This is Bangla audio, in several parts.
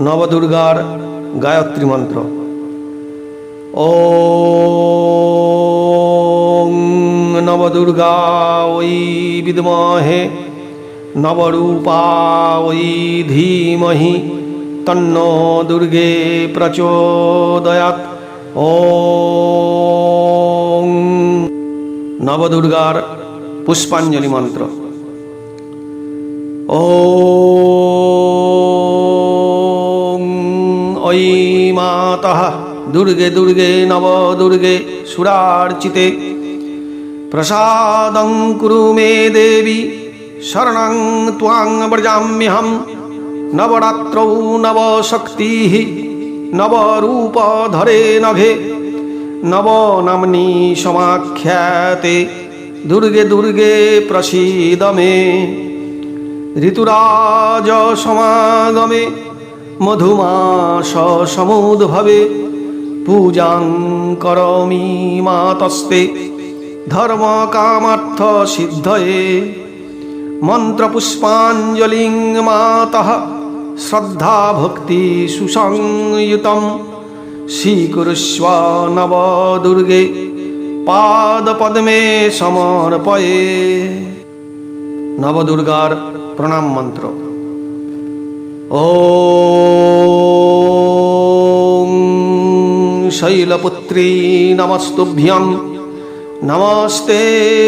নবদুর্গার গায়ত্রী মন্ত্র। ও নবদুর্গা ওই বিদ্মহে, নবরূপা ওই ধীমহি, তন্ন দুর্গে প্রচোদয়াৎ। ও নবদুর্গার পুষ্পাঞ্জলি মন্ত্র। ॐ ওই মাতः দুর্গে দুর্গে নব দুর্গে সুরার্চিতে প্রসাদং কুরু মে দেবী শরণং ত্বাং ব্রজাম্যহম। নবরাত্রৌ নবশক্তি নবরূপধরে নভে। নবনাম্নি সমাখ্যাতে দুর্গে দুর্গে প্রসীদমে। ঋতুরাজ সমাগমে মধুমাস সমুদ্ভবে পূজাং করমি মাতস্তে ধর্ম কামার্থ সিদ্ধয়ে, মন্ত্রপুষ্পাঞ্জলিং মাতঃ শ্রদ্ধা ভক্তি সুসংযুতম স্বীকুরুষ্ব নবদুর্গে, পাদপদ্মে সমর্পয়ে। নবদুর্গার প্রণাম মন্ত্র। ও শৈলপুত্রী নমস্তুভ্যং নমস্তে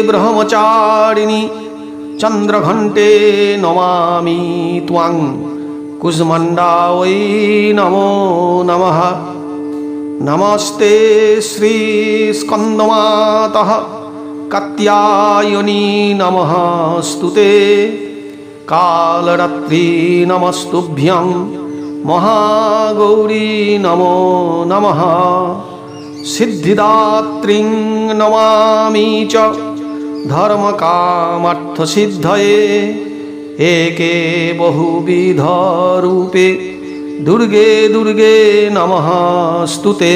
ব্রহ্মচারিণী, চন্দ্রঘণ্টে নমামি ত্বাং। কুষ্মণ্ডা ওই নমো নমঃ। নমস্তে শ্রীস্কন্দমাতः কাত্যায়নী নমঃ। স্তুতে। কালরাত্রি নমস্তুভ্যং মহাগৌরী নমো নম। সিদ্ধিদাত্রিং নমামি চ। ধর্মকামার্থসিদ্ধয়ে একে বহুবিধ রূপে দুর্গে দুর্গে নম স্তুতে।